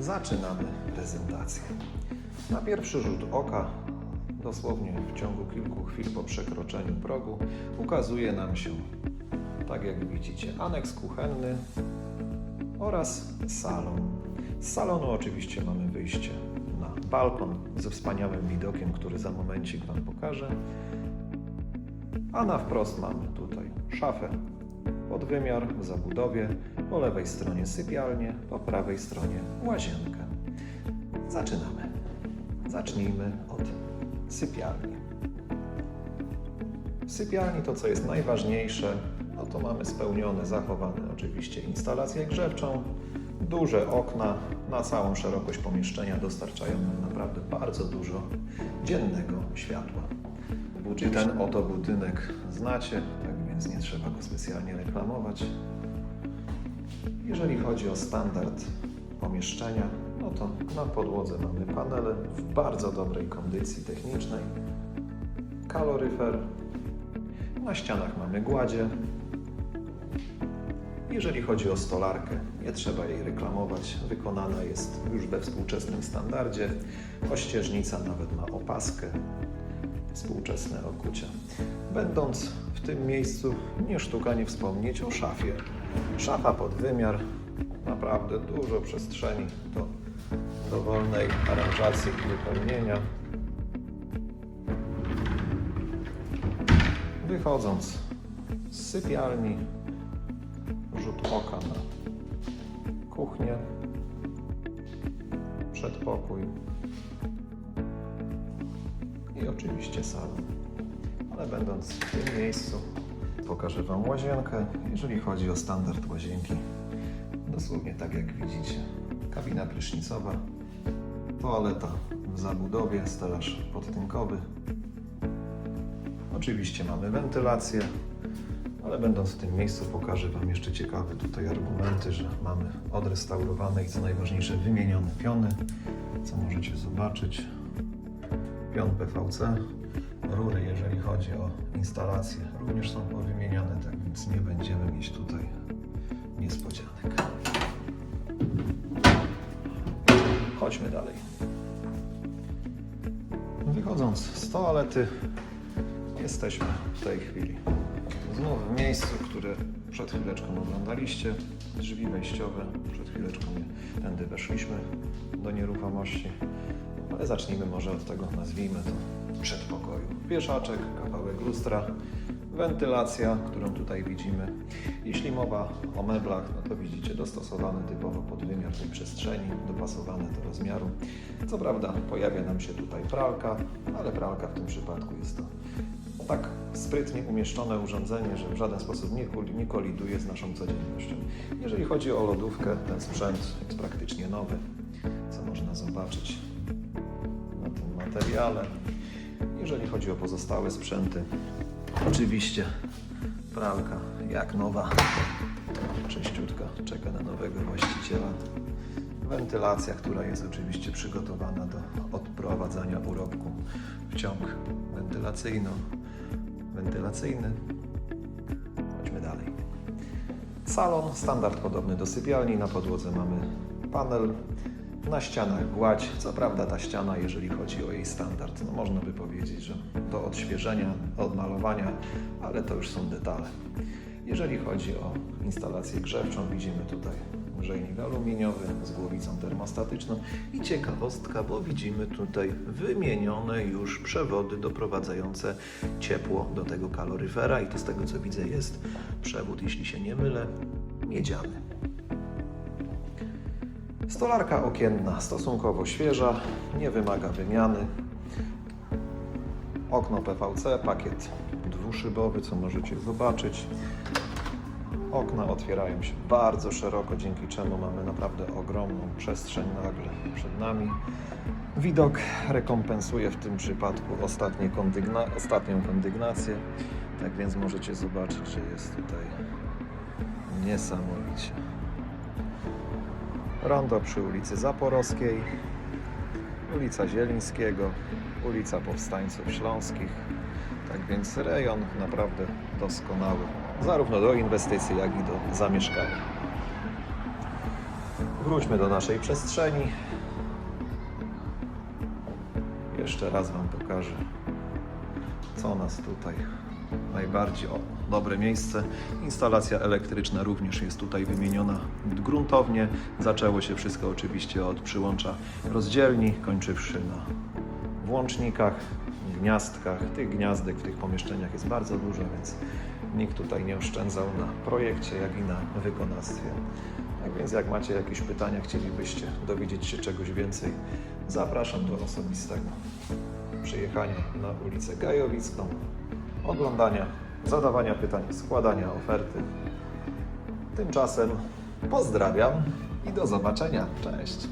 Zaczynamy prezentację. Na pierwszy rzut oka, dosłownie w ciągu kilku chwil po przekroczeniu progu, ukazuje nam się, tak jak widzicie, aneks kuchenny oraz salon. Z salonu oczywiście mamy wyjście na balkon ze wspaniałym widokiem, który za momencik Wam pokażę. A na wprost mamy tutaj szafę pod wymiar w zabudowie, po lewej stronie sypialnię, po prawej stronie łazienkę. Zaczynamy. Zacznijmy od sypialni. W sypialni to, co jest najważniejsze, no to mamy spełnione, zachowane oczywiście instalację grzewczą, duże okna na całą szerokość pomieszczenia dostarczają nam naprawdę bardzo dużo dziennego światła. I ten oto budynek znacie, więc nie trzeba go specjalnie reklamować. Jeżeli chodzi o standard pomieszczenia, no to na podłodze mamy panele w bardzo dobrej kondycji technicznej, kaloryfer, na ścianach mamy gładzie. Jeżeli chodzi o stolarkę, nie trzeba jej reklamować, wykonana jest już we współczesnym standardzie. Ościeżnica nawet ma opaskę, współczesne okucia. Będąc w tym miejscu, nie sztuka nie wspomnieć o szafie. Szafa pod wymiar, naprawdę dużo przestrzeni do dowolnej aranżacji i wypełnienia. Wychodząc z sypialni, rzut oka na kuchnię, przedpokój, i oczywiście salon. Ale będąc w tym miejscu, pokażę Wam łazienkę. Jeżeli chodzi o standard łazienki, dosłownie tak jak widzicie, kabina prysznicowa, toaleta w zabudowie, stelaż podtynkowy. Oczywiście mamy wentylację, ale będąc w tym miejscu pokażę Wam jeszcze ciekawe tutaj argumenty, że mamy odrestaurowane i co najważniejsze wymienione piony, co możecie zobaczyć pion PVC. Rury, jeżeli chodzi o instalację, również są powymieniane, tak więc nie będziemy mieć tutaj niespodzianek. Chodźmy dalej. Wychodząc z toalety, jesteśmy w tej chwili znów w miejscu, które przed chwileczką oglądaliście. Drzwi wejściowe, przed chwileczką tędy weszliśmy do nieruchomości. Ale zacznijmy może od tego, nazwijmy to przedpokoju. Wieszaczek, kawałek lustra, wentylacja, którą tutaj widzimy. Jeśli mowa o meblach, no to widzicie dostosowany typowo pod wymiar tej przestrzeni, dopasowane do rozmiaru. Co prawda pojawia nam się tutaj pralka, ale pralka w tym przypadku jest to tak sprytnie umieszczone urządzenie, że w żaden sposób nie, nie koliduje z naszą codziennością. Jeżeli chodzi o lodówkę, ten sprzęt jest praktycznie nowy, co można zobaczyć materiale. Jeżeli chodzi o pozostałe sprzęty, oczywiście pralka jak nowa, czyściutka, czeka na nowego właściciela. Wentylacja, która jest oczywiście przygotowana do odprowadzania urobku w ciąg wentylacyjno wentylacyjny. Chodźmy dalej. Salon, standard podobny do sypialni. Na podłodze mamy panel, na ścianach gładź. Co prawda ta ściana, jeżeli chodzi o jej standard, no można by powiedzieć, że do odświeżenia, odmalowania, ale to już są detale. Jeżeli chodzi o instalację grzewczą, widzimy tutaj grzejnik aluminiowy z głowicą termostatyczną i ciekawostka, bo widzimy tutaj wymienione już przewody doprowadzające ciepło do tego kaloryfera i to z tego co widzę jest przewód, jeśli się nie mylę, miedziany. Stolarka okienna stosunkowo świeża, nie wymaga wymiany. Okno PVC, pakiet dwuszybowy, co możecie zobaczyć. Okna otwierają się bardzo szeroko, dzięki czemu mamy naprawdę ogromną przestrzeń nagle przed nami. Widok rekompensuje w tym przypadku kondygna, ostatnią kondygnację, tak więc możecie zobaczyć, że jest tutaj niesamowicie. Rondo przy ulicy Zaporowskiej, ulica Zielińskiego, ulica Powstańców Śląskich. Tak więc rejon naprawdę doskonały, zarówno do inwestycji, jak i do zamieszkania. Wróćmy do naszej przestrzeni. Jeszcze raz Wam pokażę, co nas tutaj najbardziej. Dobre miejsce. Instalacja elektryczna również jest tutaj wymieniona gruntownie. Zaczęło się wszystko oczywiście od przyłącza rozdzielni, kończywszy na włącznikach, gniazdkach. Tych gniazdek w tych pomieszczeniach jest bardzo dużo, więc nikt tutaj nie oszczędzał na projekcie, jak i na wykonawstwie. Tak więc jak macie jakieś pytania, chcielibyście dowiedzieć się czegoś więcej, zapraszam do osobistego przyjechania na ulicę Gajowicką, oglądania, zadawania pytań, składania oferty. Tymczasem pozdrawiam i do zobaczenia. Cześć!